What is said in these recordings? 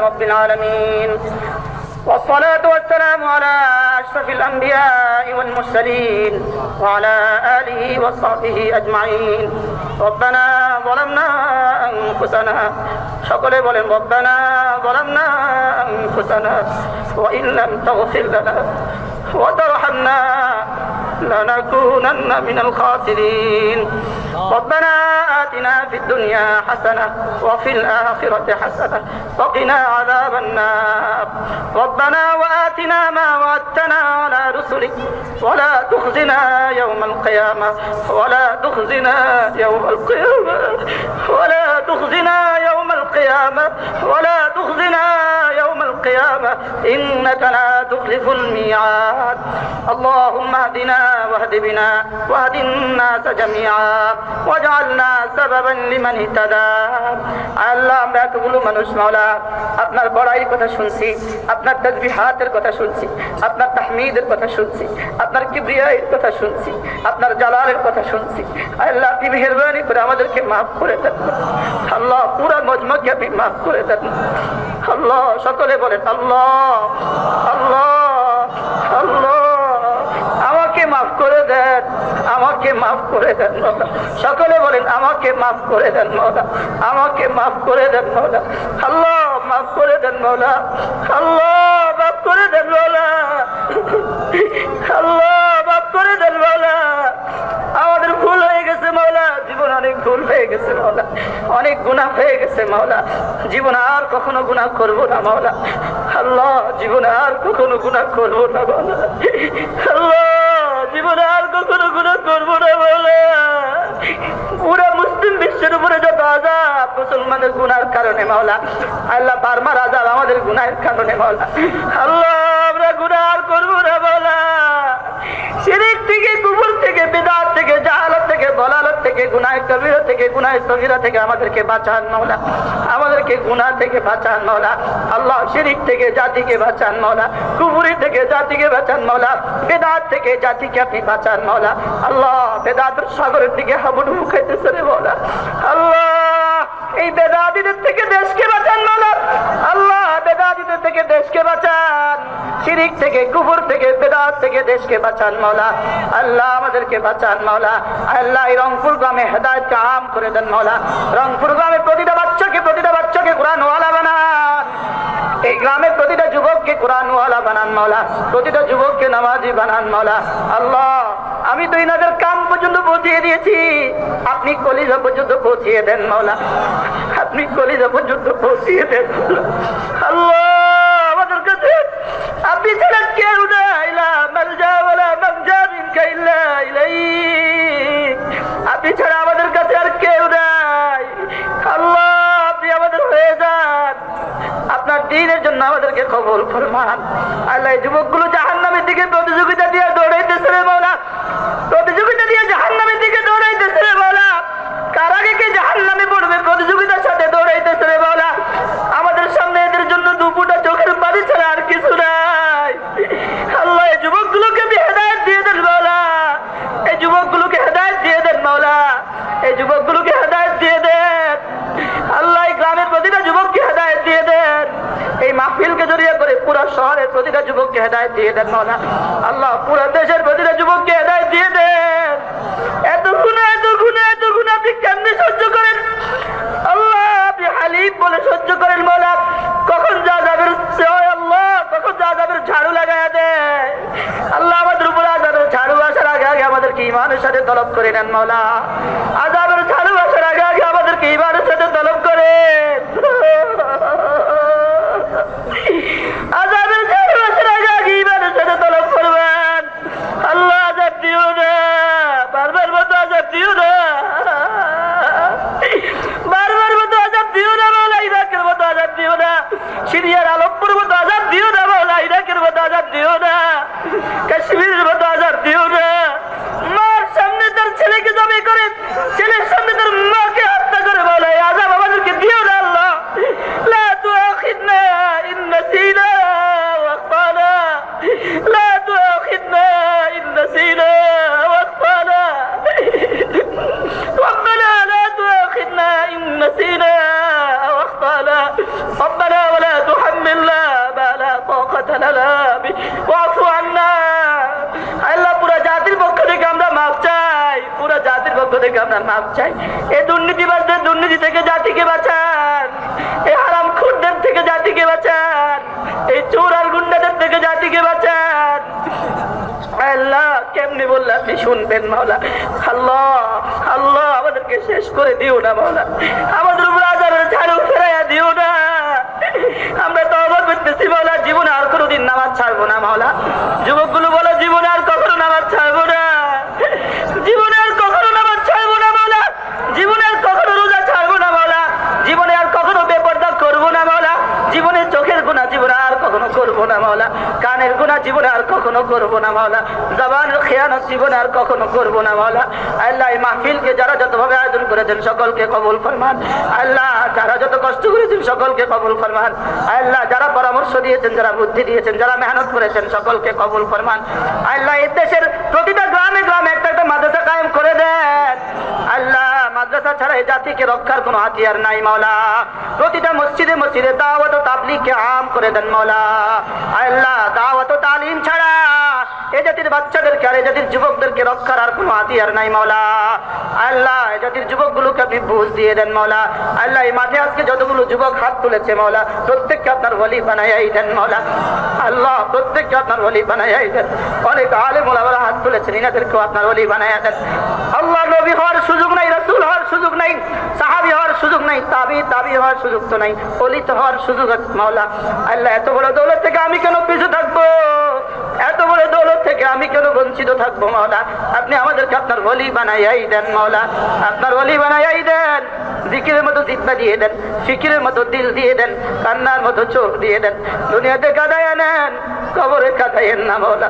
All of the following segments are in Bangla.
رب العالمين والصلاة والسلام على أشرف الأنبياء والمرسلين وعلى آله وصحبه أجمعين ربنا ظلمنا أنفسنا সকলে বলেন ربنا ظلمنا أنفسنا وإن لم تغفر لنا وترحمنا لنكونن من الخاسرين ربنا آتنا في الدنيا حسنة وفي الآخرة حسنة وقنا عذاب النار. ربنا وآتنا ما وعدتنا على رسلك. ولا تخزنا يوم القيامة. ولا تخزنا يوم القيامة. ولا تخزنا يوم القيامة ولا تخزنا يوم القيامة إنك لا تخلف الميعاد اللهم اهدنا واهد بنا واهد الناس جميعا واجعلنا سببا لمن اهتدى আল্লাহ আমরা এতগুলো মানুষ মাওলা আপনার বড়াইয়ের কথা শুনছি আপনার তসবিহাতের কথা শুনছি আপনার তাহমিদের কথা শুনছি আপনার কিবরিয়াইয়ের কথা শুনছি আপনার জালালের কথা শুনছি আল্লাহ আপনি মেহরবানি করে আমাদেরকে মাফ করে দেন আল্লাহ পুরা মজমাকে আপনি মাফ করে দেন। আল্লাহ, সকলে বলেন, আল্লাহ আল্লাহ আল্লাহ। আমাকে মাফ করে দেন, আমাকে মাফ করে দেন সকলে বলেন, আমাকে মাফ করে দেন আমাকে মাফ করে দেন আল্লাহ, মাফ করে দেন আল্লাহ। জীবন আর কখনো গুনাহ করব না, মাওলা। আল্লাহ, জীবন আর কখনো গুনাহ করব না, মাওলা। আল্লাহ, জীবন আর কখনো গুনাহ করব না, মাওলা। পুরা মুসলিম বিশ্বের উপরে যত আজাব মুসলমানের গুনার কারণে, মাওলা, আল্লাহ বারবার আজাব আমাদের গুনাহের কারণে, মাওলা। আল্লাহ, আমরা গুণা আর করব না, মাওলা। শিরিক থেকে কুকুর থেকে, বেদাত থেকে, জাহালত থেকে বলালত থেকে গুনায় কবিরা থেকে গুনায় সগিরা থেকে আমাদেরকে বাঁচান মাওলা। আমাদেরকে গুনাহ থেকে বাঁচান মাওলা। আল্লাহ শিরিক থেকে জাতিকে বাঁচান মাওলা। কুপুরি থেকে জাতিকে বাঁচান মাওলা। বেদাত থেকে জাতিকে আপনি বাঁচান মাওলা। আল্লাহ বেদাতের সাগরের দিকে হাবুডুবু খাইতেছে রে মাওলা। আল্লাহ, এই বেদাতিদের থেকে দেশকে বাঁচান মাওলা। আল্লাহ বেদাতিদের থেকে দেশকে বাঁচান। শিরিক থেকে, কুফুর থেকে বেদাত দেশকে বাঁচান, মাওলা। আল্লাহ আমাদেরকে বাঁচান, মাওলা। আল্লাহ এই রংপুর গ্রামে হেদায়তকে আম করে দেন, মাওলা। রংপুর গ্রামে প্রতিটা বাচ্চাকে প্রতিটা বাচ্চাকে কোরআন ওয়ালা বানান। এই গ্রামের প্রতিটা যুবককে কোরআন ওয়ালা বানান, মাওলা। প্রতিটা যুবককে নামাজি বানান, মাওলা। আল্লাহ, আমি তো ইনাদের কাম পর্যন্ত পৌঁছিয়ে দিয়েছি। আপনি কলিজা পর্যন্ত পৌঁছিয়ে দেন, মাওলা। আপনি কলিজা পর্যন্ত পৌঁছিয়ে দেন আল্লাহ, আমাদের কাছে আপনি ছাড়া কেউ নাই। আমাদের কাছে আর কেউ নাই। আপনি আমাদের হয়ে যান। আপনার দিনের জন্য আমাদেরকে ফরমান। আল্লাহ জাহান্নামের দিকে প্রতিযোগিতা দিয়ে দৌড়াইতেছে মাওলা। প্রতিযোগিতা দিয়ে দিকে দৌড়াইতেছে জাহান্নামে পড়বে প্রতিযোগিতার সাথে দৌড়াইতেছে মাওলা। আমাদের সামনে এদের জন্য দুপুটা চোখের পানি ছাড়া আর কিছু নাই আল্লাহ এই যুবকগুলোকে আপনি হেদায়ত দিয়ে দেন মাওলা এই যুবকগুলোকে হেদায়ত দিয়ে দেন মাওলা এই যুবকগুলোকে হেদায়ত দিয়ে দেন আল্লাহ এই গ্রামের প্রতিটা যুবককে হেদায়ত দিয়ে দেন এই মাহফিলকে জড়িয়ে করে পুরো শহরের প্রতিটা যুবককে হেদায়ত দিয়ে দেন মাওলা। আল্লাহ পুরো দেশের প্রতিটা যুবককে হেদায়ত দিয়ে দেন। এত গুণা এত গুণা এত গুণা আপনি কেমনে সহ্য করেন? আল্লাহ, আপনি হালিম বলে সহ্য করেন মাওলা। কখন যা যাবের আল্লাহ, কখন যা যাবের ঝাড়ু লাগায় দেয়। আল্লাহ আমাদের উপর আজাবের ঝাড়ু আসার আগে আগে আমাদেরকে ইমানের সাথে তলব করে নেন মাওলা। আজাবের ঝাড়ু আসার আগে আগে আমাদেরকে ইমানের সাথে তলব করে ربنا ولا تحملنا ما لا طاقة لنا به. واعف عنا. আল্লাহ, পুরো জাতির পক্ষ থেকে আমরা মাফ চাই। পুরা জাতির পক্ষ থেকে আমরা মাফ চাই। এই দুর্নীতিবাদদের দুর্নীতি থেকে জাতিকে বাঁচান। এই হারাম খুরদের থেকে জাতিকে বাঁচান। এই চোর আর গুন্ডাদের থেকে জাতিকে বাঁচান। আল্লাহ, কেমনি বললে আপনি শুনবেন মাওলা? আল্লাহ আল্লাহ আমাদেরকে শেষ করে দিও না মাওলা। আমাদের উপর আজাবের ঝাড়ু ফেরাইয়া দিও না। আমরা তো অবাক করতেছি মাওলা জীবনে আর কোনোদিন নামাজ ছাড়বো না, মাওলা। যুবকগুলো বলে, জীবনে আর কখনো নামাজ ছাড়বো না জীবনে আর কখনো নামাজ ছাড়বো না মাওলা জীবনে আর কখনো রোজা ছাড়বো না মাওলা জীবনে আর কখনো বেপর্দা করব না মাওলা জীবনে চোখের গুণা জীবনে আর কখনো করব না মাওলা কানের গুণা জীবনে আর কখনো করব না, মাওলা। জবানের খেয়ানত জীবনে আর কখনো করব না, মাওলা। আল্লাহ এই মাহফিলকে যারা যতভাবে আয়োজন করেছেন, সকলকে কবুল ফরমান। আল্লাহ যারা যত কষ্ট করেছেন, সকলকে কবুল ফরমান। আল্লাহ যারা পরামর্শ দিয়েছেন, যারা বুদ্ধি দিয়েছেন, যারা মেহনত করেছেন, সকলকে কবুল ফরমান। আল্লাহ এই দেশের প্রতিটা গ্রামে গ্রামে একটা একটা মাদ্রাসা কায়েম করে দেন। মাদ্রাসা ছাড়া এই জাতিকে রক্ষার কোনো হাতিয়ার নাই, মাওলা। প্রতিটা মসজিদে মসজিদে দাওয়াত ও তাবলিগকে আম করে দেন, মাওলা। আল্লাহ, দাওয়াত ও তালিম ছাড়া এ জাতির বাচ্চাদেরকে আর এ জাতির যুবকদেরকে রক্ষার আর কোনো হাতিয়ার নাই, মাওলা। আল্লাহ, এ জাতির যুবকগুলোকে আপনি বুঝ দিয়ে দেন, মাওলা। আল্লাহ, এই মাঠে আজকে যতগুলো যুবক হাত তুলেছে, মাওলা, প্রত্যেককে আপনার বলি বানাই দেন, মাওলা। আল্লাহ, প্রত্যেককে আপনার বলি বানাই দেন। অনেক আলে মোলাবারা হাত তুলেছেন, ইনাদেরকেও আপনার বলি বানাই দেন। আল্লাহ নবী হওয়ার সুযোগ নাই, রসুল হওয়ার সুযোগ নাই সাহাবি হওয়ার সুযোগ নাই তাবি হওয়ার সুযোগ তো নাই অলিত হওয়ার সুযোগ আছে, মাওলা। আল্লাহ, এত বড় দৌলত থেকে আমি কেন পিছু থাকব? এত বড় দৌলত থেকে আমি কেন বঞ্চিত থাকব, মাওলা? আপনি আমাদেরকে আপনার বলি বানাইয়াই দেন, মাওলা। আপনার বলি বানাইয়াই দেন, জিকিরের মতো জিব্বা দিয়ে দেন, ফিকিরের মতো দিল দিয়ে দেন, কান্নার মতো চোখ দিয়ে দেন, দুনিয়াতে কাদায় নেন কবরে কাদাইয়েন না, মাওলা।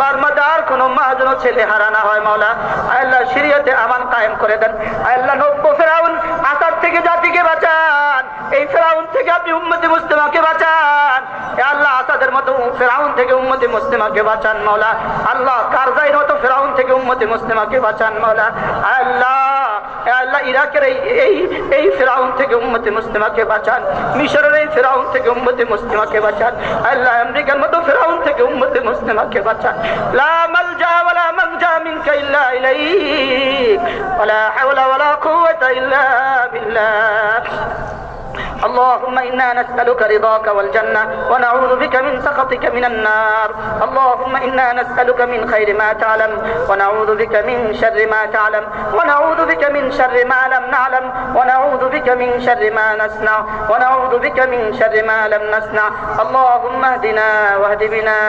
বারমাতে আর কোনো মা যেন ছেলে হারানা হয়, মাওলা। আল্লাহ সিরিয়াতে আমান কায়েম করে দেন। আল্লাহ নব্য ফেরাউন আসার থেকে জাতিকে বাঁচান। এই ফেরাউন থেকে আপনি উম্মতি মুস্তিমাকে বাঁচান। আল্লাহ আসাদের মতো ফেরাউন থেকে উম্মতি মুস্তিমাকে বাঁচান, মাওলা। আল্লাহ কারজাইর মতো ফেরাউন থেকে উম্মতি মুস্তিমাকে বাঁচান, মাওলা। আল্লাহ আল্লাহ ইরাকের এই এই এই ফেরাউন থেকে উম্মতি মুসলিমাকে বাঁচান। মিশরের এই ফেরাউন থেকে উম্মতি মুসলিমাকে বাঁচান। আল্লাহ আমেরিকার মতো ফেরাউন থেকে উম্মতে মুসলিমাকে বাঁচান। লা মালজা ওয়ালা মানজা মিনকা ইল্লা ইলাইক। ওয়ালা হাওলা ওয়ালা কুওয়াতা ইল্লা বিল্লাহ। اللهم إنا نسألك رضاك والجنة ونعوذ بك من سخطك من النار. اللهم إنا نسألك من خير ما تعلم ونعوذ بك من شر ما تعلم ونعوذ بك من شر ما لم نعلم ونعوذ بك من شر ما نصنع ونعوذ بك من شر ما لم نصنع اللهم اهدنا واهد بنا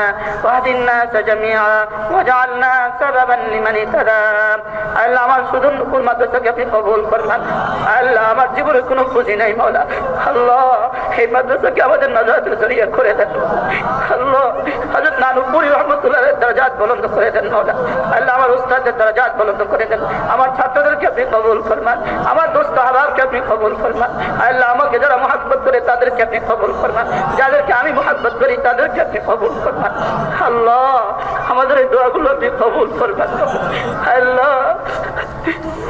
واهد الناس جميعا واجعلنا سببا لمن اهتدى. নুকুর মাদ্রাসাকে আপনি কবুল করবেন। আল্লাহ, আমার জীবনে কোনো খুশি নাই মাওলা আল্লাহ, এই মাদ্রাসাকে আমাদের নজরের জড়িয়ে করে দেন। আল্লাহ হজরত নানুপুরি রহমতুল্লাহ দরজাত বলন্দ করে দেন মাওলা আল্লাহ, আমার উস্তাদের দরজাত বলন্দ করে দেন। আমার ছাত্রদেরকে আপনি কবুল ফরমান আমার দোস্ত হাবাবকে আপনি কবুল ফরমান আল্লাহ, আমাকে যারা মহাব্বত তাদেরকে আপনি কবুল ফরমান যাদেরকে আমি মহাব্বত করি, তাদেরকে আপনি কবুল ফরমান আল্লাহ, আমাদের এই দোয়াগুলো আপনি কবুল করবেন। আল্লাহ,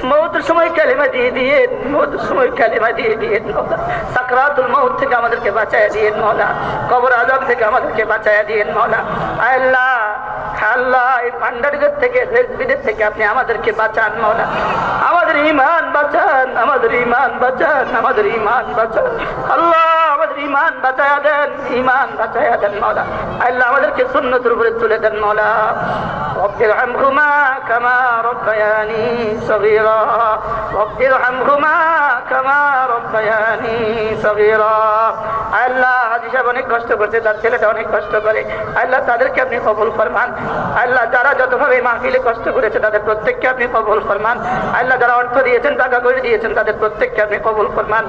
মৌতের সময় কালিমা দিয়ে দিয়ে, মৌতের সময় কালিমা দিয়ে দিয়ে সাকরাতুল মৌত থেকে আমাদেরকে বাঁচায় দিয়ে মৌলা কবর আজব থেকে আমাদেরকে বাঁচায় দিয়ে মৌলা আল্লাহ আল্লাহ থেকে বিদেশ থেকে আপনি আমাদেরকে বাঁচান, মৌলা। আমাদের ইমান বাঁচান, আমাদের ইমান বাঁচান, আমাদের ইমান বাঁচান। আল্লাহ, আমাদের ইমান বাঁচায়া দেন ইমান বাঁচায়া দেন, মৌলা। আল্লাহ আমাদেরকে সুন্নতের উপরে তুলে দেন, মৌলা। رب ارحمهما كما ربياني صغيرا رب ارحمهما كما ربياني صغيرا আল্লাহ হাজি সাহেব অনেক কষ্ট করছে তার ছেলেটা অনেক কষ্ট করে আল্লাহ তাদেরকে আপনি কবুল ফরমান আল্লাহ যারা যতভাবে মাহফিলে কষ্ট করেছে তাদের প্রত্যেককে আপনি কবুল ফরমান আল্লাহ যারা অর্থ দিয়েছেন টাকা করে দিয়েছেন তাদের প্রত্যেককে আপনি কবুল ফরমান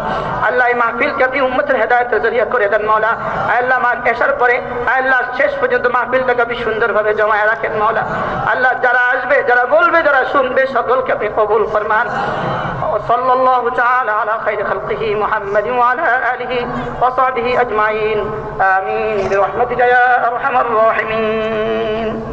আল্লাহ এই মাহফিলকে আপনি উম্মতের হেদায়তের জরিয়া করে দেন মৌলা আল্লাহ মা এসার পরে আল্লাহ শেষ পর্যন্ত মাহফিলটাকে আপনি সুন্দরভাবে জমায় রাখেন মৌলা আল্লাহ যারা আসবে যারা বলবে যারা শুনবে সকলকে আপনি কবুল ফরমান صلى الله تعالى على خير خلقه محمد وعلى آله وصحبه أجمعين آمين برحمتك يا أرحم الراحمين